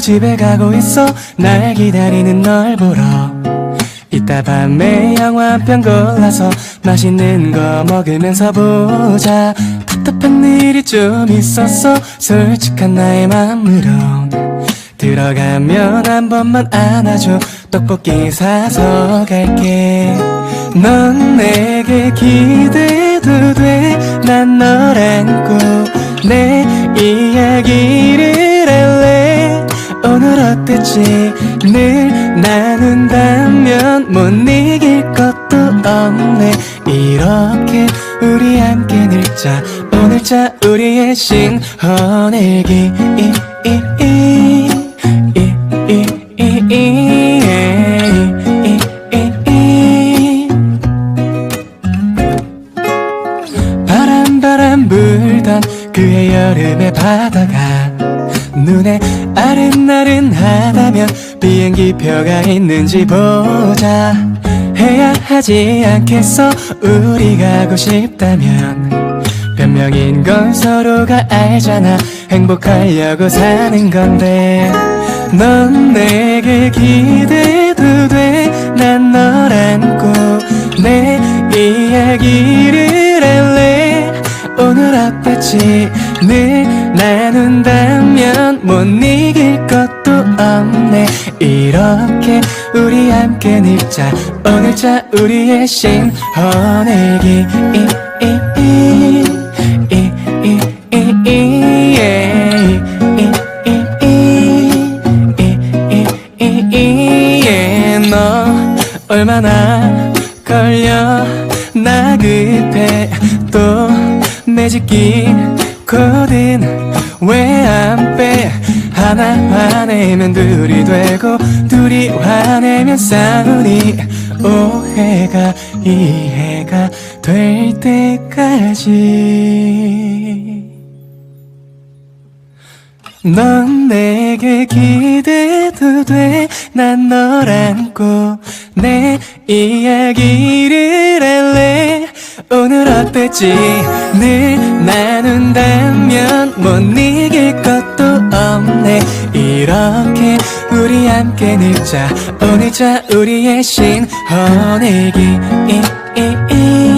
집에 가고 있어. 날 기다리는 널 보러. 이따 밤에 영화 한 편 골라서 맛있는 거 먹으면서 보자. 답답한 일이 좀 있었어. 솔직한 나의 마음으로. 들어가면 한 번만 안아줘. 떡볶이 사서 갈게. 넌 내게 기대도 돼. 난 널 안고 내 이야기를 오늘 어땠지 늘 나눈다면 못 이길 것도 없네 이렇게 우리 함께 늘자 오늘자 우리의 신혼일기 바람 바람 불던 그의 여름의 바다가 눈에 아른아른하다면 비행기 표가 있는지 보자. 해야 하지 않겠어? 우리 가고 싶다면. 변명인 건 서로가 알잖아. 행복하려고 사는 건데. 넌 내게 기대도 돼. 난 널 안고 내 이야기를 할래. 오늘 어땠지 늘 나눈다면 못 이길 것도 없네 이렇게 우리 함께 늙자 오늘자 우리의 예. 예. 너 얼마나 걸려 나 급해 또 매직기 코든 왜안 빼? 하나 화내면 둘이 되고 둘이 화내면 싸우니 오해가 이해가 될 때까지. 넌 내게 기대도 돼. 난 널 안고 내 이야기를 할래 오늘 어땠지 늘 나눈다면 못 이길 것도 없네. 이렇게 우리 함께 늙자. 오늘자 우리의 신혼일기 이, 이, 이.